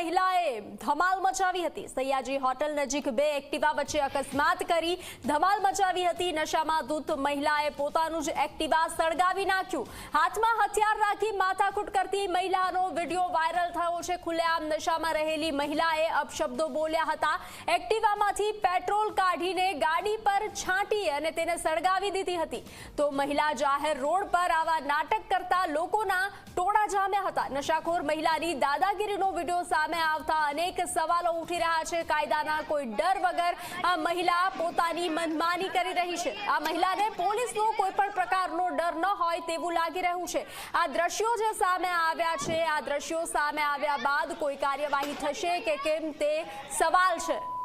મહિલાએ ધમાલ મચાવી હતી. સૈયાજી હોટલ નજીક બે એક્ટિવા વચ્ચે અકસ્માત કરી ધમાલ મચાવી હતી. નશામાં ધૂત મહિલાએ પોતાનું જ એક્ટિવા સળગાવી નાખ્યું. હાથમાં હથિયાર રાખી માથાકૂટ કરતી મહિલાનો વીડિયો વાયરલ થયો છે. ખુલ્લેઆમ નશામાં રહેલી મહિલાએ અપશબ્દો બોલ્યા હતા. એક્ટિવામાંથી પેટ્રોલ કાઢીને ગાડી પર છાંટી અને તેને સળગાવી દીધી હતી. તો મહિલા જાહેર રોડ પર આવા નાટક કરતા લોકોના ટોળા જામ્યા હતા. નશાખોર મહિલાની દાદાગીરીનો વીડિયો સામે આવતા અનેક સવાલો ઉઠી રહ્યા છે. કાયદાના કોઈ ડર વગર આ મહિલા પોતાની મનમાની કરી રહી છે. આ મહિલાને પોલીસનો કોઈ પણ પ્રકારનો ડર ન હોય તેવું લાગી રહ્યું છે. આ દ્રશ્યો જે સામે આવ્યા છે, આ દ્રશ્યો સામે આવ્યા બાદ કોઈ કાર્યવાહી થશે કે કેમ તે સવાલ છે.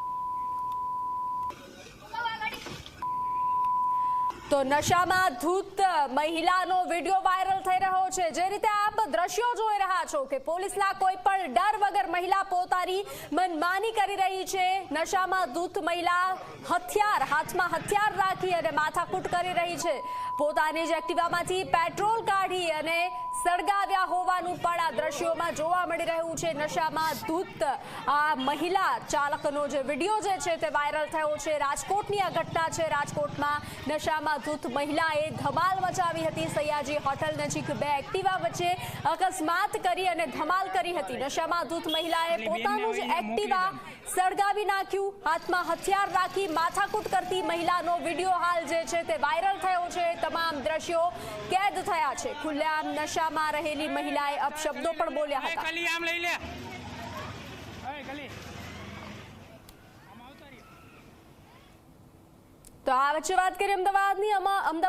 તો નશામાં ધૂત મહિલાનો વીડિયો વાયરલ થઈ રહ્યો છે. જે રીતે આપ દ્રશ્યો જોઈ રહ્યા છો કે પોલીસના કોઈ પણ ડર વગર મહિલા પોતાની મનમાની કરી રહી છે. નશામાં ધૂત મહિલા હથિયાર, હાથમાં હથિયાર રાખી અને માથાકૂટ કરી રહી છે. પોતાની જ એક્ટિવામાંથી પેટ્રોલ કાઢી અને સળગાવ્યા હોવાનું પણ આ દ્રશ્યોમાં જોવા મળી રહ્યું છે. નશામાં ધૂત આ મહિલા ચાલકનો જે વીડિયો જે છે તે વાયરલ થયો છે. રાજકોટની આ ઘટના છે. રાજકોટમાં નશામાં ધૂત મહિલાએ ધમાલ મચાવી હતી. સયાજી હોટલ નજીક બે એક્ટિવા વચ્ચે અકસ્માત કરી અને ધમાલ કરી હતી. નશામાં ધૂત મહિલાએ પોતાનું જ એક્ટિવા સળગાવી નાખ્યું. હાથમાં હથિયાર રાખી માથાકૂટ કરતી મહિલાનો વીડિયો હાલ જે છે તે વાયરલ થયો છે. તમામ દ્રશ્યો કેદ થયા છે. ખુલ્લેઆમ નશામાં રહેલી મહિલાએ અપશબ્દો પણ બોલ્યા હતા. આમ લઈ લે. તો આ વચ્ચે વાત કરીએ અમદાવાદની. અમદાવાદ